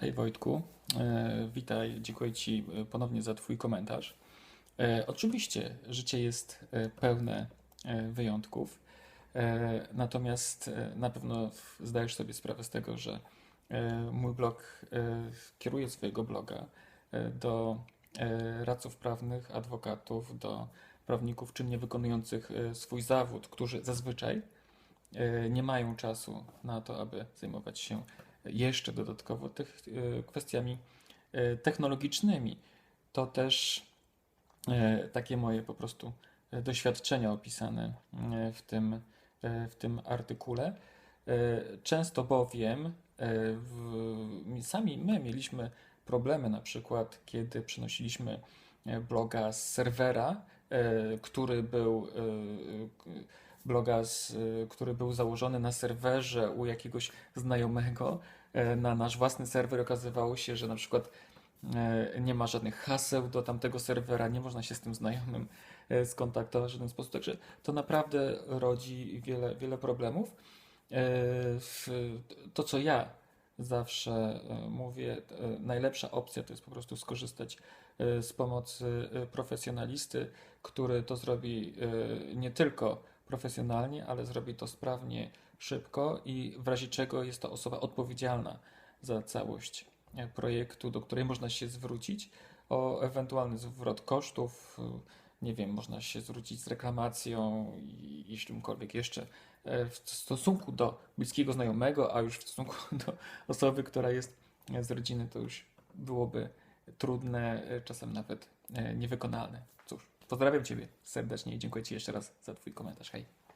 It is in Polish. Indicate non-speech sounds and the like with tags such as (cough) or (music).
Hej Wojtku, e, witaj, dziękuję Ci e, ponownie za Twój komentarz. E, oczywiście życie jest pełne wyjątków, natomiast na pewno zdajesz sobie sprawę z tego, że mój blog kieruje swojego bloga do radców prawnych, adwokatów, do prawników czynnie wykonujących swój zawód, którzy zazwyczaj nie mają czasu na to, aby zajmować się jeszcze dodatkowo tych e, kwestiami e, technologicznymi. To też e, takie moje po prostu doświadczenia opisane w tym, w tym artykule. Często bowiem w, sami my mieliśmy problemy, na przykład kiedy przenosiliśmy bloga z serwera, który był bloga, z, e, który był założony na serwerze u jakiegoś znajomego e, na nasz własny serwer. Okazywało się, że na przykład e, nie ma żadnych haseł do tamtego serwera, nie można się z tym znajomym e, skontaktować w żaden sposób. Także to naprawdę rodzi wiele, wiele problemów. To, co ja zawsze mówię, najlepsza opcja to jest po prostu skorzystać z pomocy profesjonalisty, który to zrobi nie tylko profesjonalnie, ale zrobi to sprawnie, szybko i w razie czego jest to osoba odpowiedzialna za całość e, projektu, do której można się zwrócić o ewentualny zwrot kosztów. e, Nie wiem, można się zwrócić z reklamacją i i czymkolwiek jeszcze e, w stosunku do bliskiego znajomego, a już w stosunku (laughs) do osoby, która jest z rodziny, to już byłoby trudne, czasem nawet niewykonalne. Cóż, pozdrawiam Ciebie serdecznie i dziękuję Ci jeszcze raz za Twój komentarz. Hej.